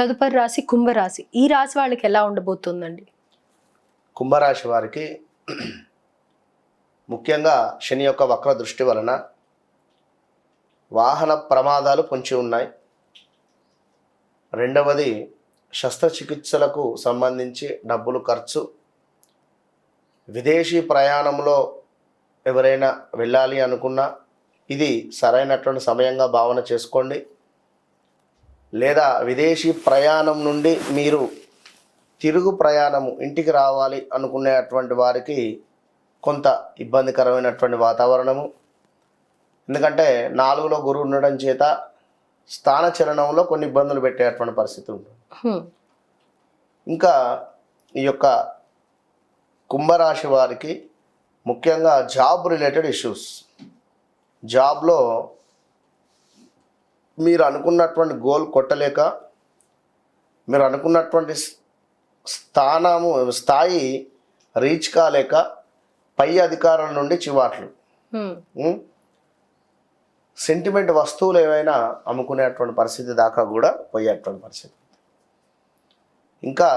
తదుపరి రాశి కుంభరాశి. ఈ రాశి వాళ్ళకి ఎలా ఉండబోతుందండి? కుంభరాశి వారికి ముఖ్యంగా శని యొక్క వక్ర దృష్టి వలన వాహన ప్రమాదాలు పొంచి ఉన్నాయి. రెండవది శస్త్రచికిత్సలకు సంబంధించి డబ్బులు ఖర్చు. విదేశీ ప్రయాణంలో ఎవరైనా వెళ్ళాలి అనుకున్నా ఇది సరైనటువంటి సమయంగా భావన చేసుకోండి. లేదా విదేశీ ప్రయాణం నుండి మీరు తిరుగు ప్రయాణము ఇంటికి రావాలి అనుకునేటువంటి వారికి కొంత ఇబ్బందికరమైనటువంటి వాతావరణము. ఎందుకంటే నాలుగులో గురువు ఉండడం చేత స్థాన చలనంలో కొన్ని ఇబ్బందులు పెట్టేటువంటి పరిస్థితి ఉంటుంది. ఇంకా ఈ యొక్క కుంభరాశి వారికి ముఖ్యంగా జాబ్ రిలేటెడ్ ఇష్యూస్. జాబ్లో మీరు అనుకున్నటువంటి గోల్ కొట్టలేక మీరు అనుకున్నటువంటి స్థానము స్థాయి రీచ్ కాలేక పై అధికారుల నుండి చివాట్లు. సెంటిమెంట్ వస్తువులు ఏవైనా అమ్ముకునేటువంటి పరిస్థితి దాకా కూడా పోయేటువంటి పరిస్థితి. ఇంకా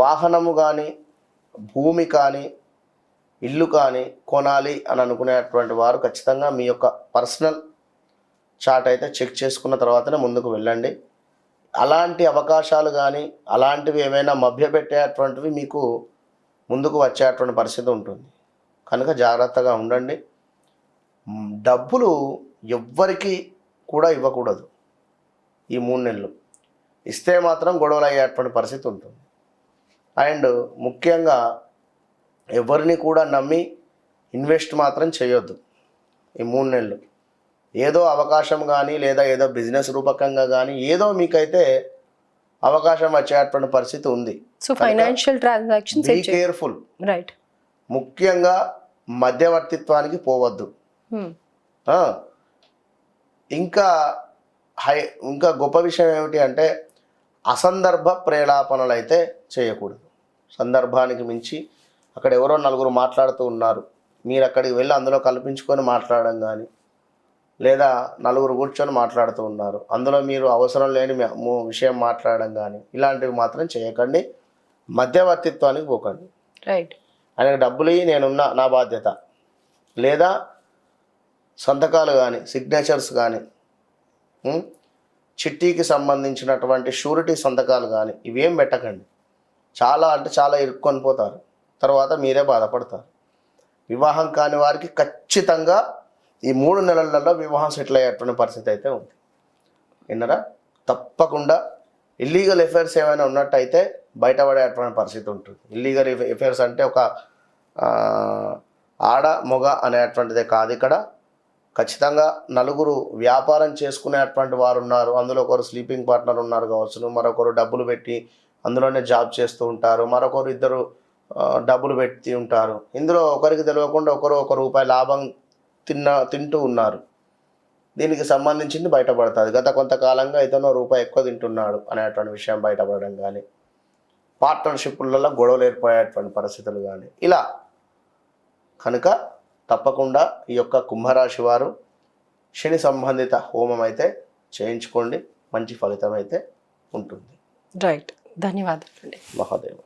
వాహనము కానీ భూమి కానీ ఇల్లు కానీ కొనాలి అని అనుకునేటువంటి వారు ఖచ్చితంగా మీ యొక్క పర్సనల్ చార్ట్ అయితే చెక్ చేసుకున్న తర్వాతనే ముందుకు వెళ్ళండి. అలాంటి అవకాశాలు కానీ అలాంటివి ఏమైనా మభ్యపెట్టేటువంటివి మీకు ముందుకు వచ్చేటువంటి పరిస్థితి ఉంటుంది. కనుక జాగ్రత్తగా ఉండండి. డబ్బులు ఎవ్వరికి కూడా ఇవ్వకూడదు ఈ మూడు నెలలు. ఇస్తే మాత్రం గొడవలు అయ్యేటువంటి పరిస్థితి ఉంటుంది. అండ్ ముఖ్యంగా ఎవరిని కూడా నమ్మి ఇన్వెస్ట్ మాత్రం చేయొద్దు ఈ మూడు నెలలు. ఏదో అవకాశం కానీ లేదా ఏదో బిజినెస్ రూపకంగా కానీ ఏదో మీకైతే అవకాశం వచ్చేటువంటి పరిస్థితి ఉంది. So financial transactions be careful right ముఖ్యంగా మధ్యవర్తిత్వానికి పోవద్దు. ఆ, ఇంకా హై ఇంకా గొప్ప విషయం ఏమిటి అంటే అసందర్భ ప్రేలాపనలు అయితే చేయకూడదు. సందర్భానికి మించి అక్కడ ఎవరో నలుగురు మాట్లాడుతూ ఉన్నారు. మీరు అక్కడికి వెళ్ళి అందులో కల్పించుకొని మాట్లాడడం కానీ లేదా నలుగురు కూర్చొని మాట్లాడుతూ ఉన్నారు. అందులో మీరు అవసరం లేని విషయం మాట్లాడడం కానీ ఇలాంటివి మాత్రం చేయకండి. మధ్యవర్తిత్వానికి పోకండి. రైట్ ఆయనకు డబ్బులు నేనున్నా నా బాధ్యత. లేదా సంతకాలు కానీ సిగ్నేచర్స్ కానీ? చిట్టీకి సంబంధించినటువంటి షూరిటీ సంతకాలు కానీ ఇవేం పెట్టకండి. చాలా అంటే చాలా ఇరుక్కొని పోతారు. తర్వాత మీరే బాధపడతారు. వివాహం కాని వారికి ఖచ్చితంగా ఈ మూడు నెలలలో వివాహం సెటిల్ అయ్యేటువంటి పరిస్థితి అయితే ఉంది. విన్నరా? తప్పకుండా ఇల్లీగల్ ఎఫైర్స్ ఏమైనా ఉన్నట్టయితే బయటపడేటువంటి పరిస్థితి ఉంటుంది. ఇల్లీగల్ ఎఫైర్స్ అంటే ఒక ఆడ మొగ అనేటువంటిదే కాదు ఇక్కడ. ఖచ్చితంగా నలుగురు వ్యాపారం చేసుకునేటువంటి వారు ఉన్నారు. అందులో ఒకరు స్లీపింగ్ పార్ట్నర్ ఉన్నారు కావచ్చు మరొకరు డబ్బులు పెట్టి అందులోనే జాబ్ చేస్తూ ఉంటారు. మరొకరు ఇద్దరు డబ్బులు పెట్టి ఉంటారు. ఇందులో ఒకరికి తెలియకుండా ఒకరు ఒక రూపాయి లాభం తిన్న తింటూ ఉన్నారు. దీనికి సంబంధించింది బయటపడుతుంది. గత కొంతకాలంగా ఇతను రూపాయి ఎక్కువ తింటున్నాడు అనేటువంటి విషయం బయటపడడం కానీ పార్ట్నర్షిప్లలో గొడవలు ఏర్పడేటువంటి పరిస్థితులు కానీ ఇలా కనుక తప్పకుండా ఈ యొక్క కుంభరాశి వారు శని సంబంధిత హోమం అయితే చేయించుకోండి మంచి ఫలితం అయితే ఉంటుంది. రైట్ ధన్యవాదాలు మహాదేవ.